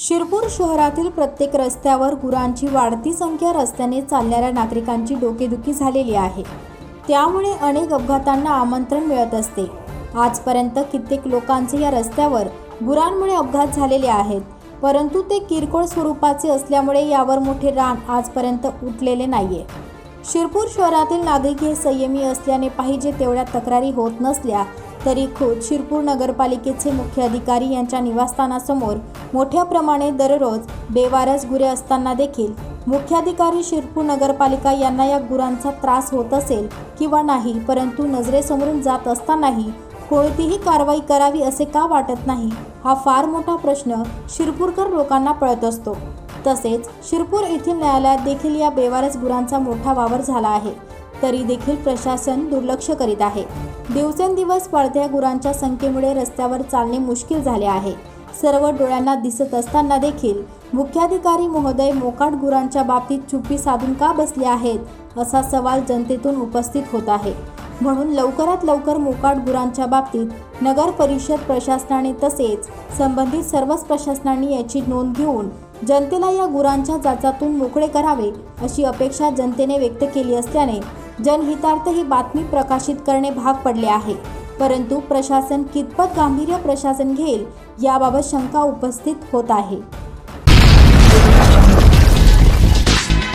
शिरपूर शहरातील प्रत्येक रस्त्यावर गुरांची वाढती संख्या रस्त्याने चालणाऱ्या नागरिकांची डोकेदुखी झालेली आहे. त्यामुळे अनेक अपघातांना आमंत्रण मिळत असते. आजपर्यंत कित्येक लोकांचे या रस्त्यावर गुरांमुळे अपघात झालेले आहेत. परंतु ते किरकोळ स्वरूपाचे असल्यामुळे यावर मोठे रान आजपर्यंत उठलेले नाहीये. शिरपूर शहरातील नागरिक हे संयमी असल्याने पाहिजे तेवढ्या तक्रारी होत नसल्या तरी खुद शिरपूर नगरपालिकेचे मुख्य अधिकारी यांच्या निवासस्थानासमोर मोठ्या प्रमाणे दररोज बेवारस गुरे असताना देखील मुख्याधिकारी शिरपूर नगरपालिका यांना या गुरांचा त्रास होत असेल किंवा नाही परंतु नजरेसमोरून जात असतानाही कोणतीही कारवाई करावी असे का वाटत नाही हा फार मोठा प्रश्न शिरपूरकर लोकांना पळत असतो. तसेच शिरपूर येथील न्यायालयात देखील या बेवारस गुरांचा मोठा वावर झाला आहे. तरी देखील प्रशासन दुर्लक्ष करीत आहे. दिवसेंदिवस वाढत्या गुरांच्या संख्येमुळे रस्त्यावर चालणे मुश्किल झाले आहे. सर्व डोळ्यांना दिसत असताना देखील मुख्याधिकारी महोदय मोकाट गुरांच्या बाबतीत चुप्पी साधून का बसले आहेत असा सवाल जनतेतून उपस्थित होत आहे. म्हणून लवकरात लवकर मोकाट गुरांच्या बाबतीत नगर परिषद प्रशासनाने तसेच संबंधित सर्वच प्रशासनांनी याची नोंद घेऊन जनतेला या गुरांच्या जाचातून मोकळे करावे अशी अपेक्षा जनतेने व्यक्त केली असल्याने जनहितार्थ ही बातमी प्रकाशित करणे भाग पडले आहे. परंतु प्रशासन कितपत गांभीर्य प्रशासन घेईल याबाबत शंका उपस्थित होत आहे.